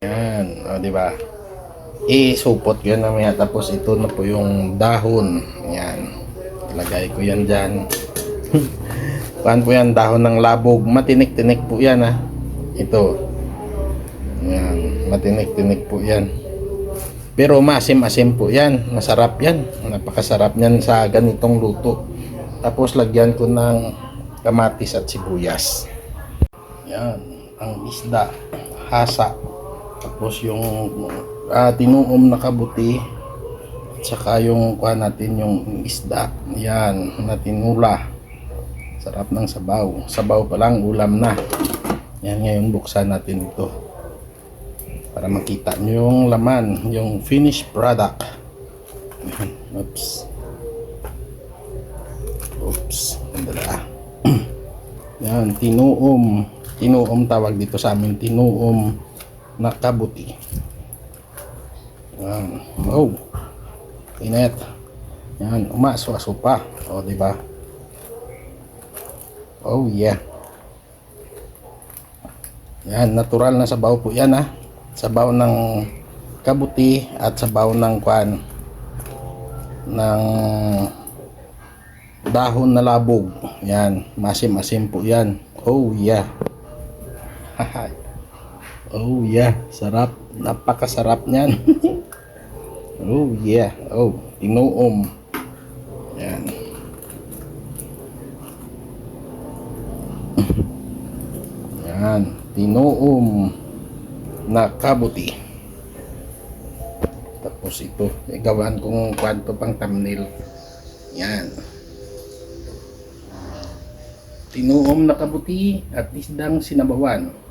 Yan, o, di ba? Isupot yun namaya. Tapos ito na po yung dahon. Yan. Ilagay ko yan dyan. Kuhan po yan, dahon ng labog. Matinik-tinik po yan, ha. Ito. Yan, matinik-tinik po yan. Pero masim-asim po yan. Masarap yan. Napakasarap yan sa ganitong luto. Tapos lagyan ko ng kamatis at sibuyas. Yan, ang isda, hasa. Tapos yung ah, tinuom na kabuti. At saka yung kuha natin yung isda. Yan, na tinula. Sarap ng sabaw. Sabaw pa lang, ulam na. Yan ngayon buksan natin ito. Para makita nyo yung laman, yung finished product. Yan, Oops. Oops. Andala. Yan, tinuom. Tinuom tawag dito sa amin. Tinuom na kabuti. Yan. Oh. Init. Yan, umaso-aso pa. O, di ba? Oh, yeah. Yan, natural na sabaw po yan ha. Sabaw ng kabuti at sabaw ng kwan ng dahon na labog. Yan, masim-asim po yan. Oh yeah. oh yeah, sarap. Napakasarap niyan. oh yeah. Oh, tinuom. Yan. Yan, tinuom na kabuti. Tapos ito, igawaan kong kwanto pang thumbnail. Yan. Tinuom na kabuti at isdang sinabawan.